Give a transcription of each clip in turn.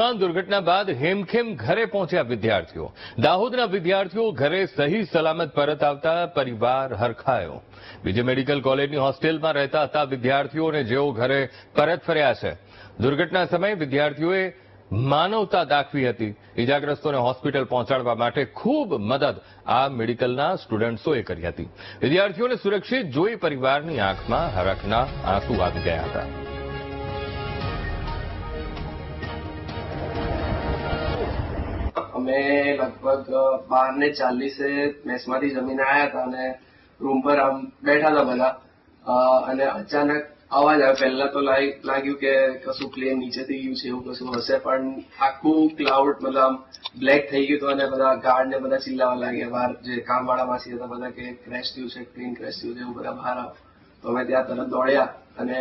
વિમાન દુર્ઘટના બાદ હેમખેમ ઘરે પહોંચ્યા વિદ્યાર્થીઓ. દાહોદના વિદ્યાર્થીઓ ઘરે સહી સલામત પરત આવતા પરિવાર હરખાયો. બીજે મેડિકલ કોલેજની હોસ્ટેલમાં રહેતા હતા વિદ્યાર્થીઓને જેઓ ઘરે પરત ફર્યા છે. દુર્ઘટના સમયે વિદ્યાર્થીઓએ માનવતા દાખવી હતી. ઇજાગ્રસ્તોને હોસ્પિટલ પહોંચાડવા માટે ખૂબ મદદ આ મેડિકલના સ્ટુડન્ટ્સોએ કરી હતી. વિદ્યાર્થીઓને સુરક્ષિત જોઈ પરિવારની આંખમાં હરખના આંસુ આવી ગયા હતા. અમે લગભગ બાર ને ચાલીસે મેસમાંથી જમીને આવ્યા હતા અને રૂમ પર આમ બેઠા હતા બધા. અને અચાનક અવાજ આવ્યો. પહેલા તો લાગ્યું કે કશું પ્લેન નીચેથી ગયું છે, એવું કશું હશે, પણ આખું ક્લાઉડ મતલબ બ્લેક થઈ ગયું હતું અને બધા ગાર્ડ ને બધા ચિલ્લાવા લાગ્યા. બહાર જે કામવાળા માસી હતા બધા કે ક્રેશ થયું છે ટ્રેન ક્રેશ થયું છે, એવું બધા બહાર આવ્યા તો અમે ત્યાં તરત દોડ્યા અને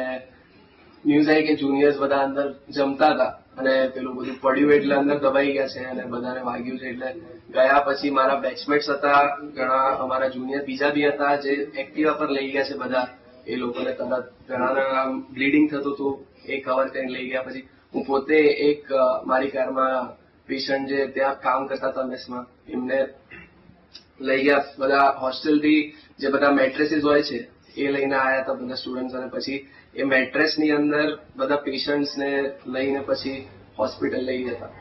ન્યૂઝ આવી કે જુનિયર્સ બધા અંદર જમતા હતા. અને પેલું બધું પડ્યું એટલે અંદર દબાઈ ગયા છે અને બધાને વાગ્યું છે એટલે ગયા પછી મારા બેચમેટ્સ હતા, ઘણા અમારા જુનિયર બીજા બી હતા જે એક્ટિવા પર લઈ ગયા છે બધા. એ લોકોને તરત ઘણાને બ્લીડિંગ થતું હતું. એ કવર કરીને લઈ ગયા પછી હું પોતે એક મારી કારમાં પેશન્ટ જે ત્યાં કામ કરતા હતા મેસમાં એમને લઈ ગયા. બધા હોસ્ટેલથી જે બધા મેટ્રેસીસ હોય છે એ લઈને આવ્યા હતા બધા સ્ટુડન્ટ્સ અને પછી એ મેટ્રેસની અંદર બધા પેશન્ટ્સ ને લઈને પછી હોસ્પિટલ લઈ હતા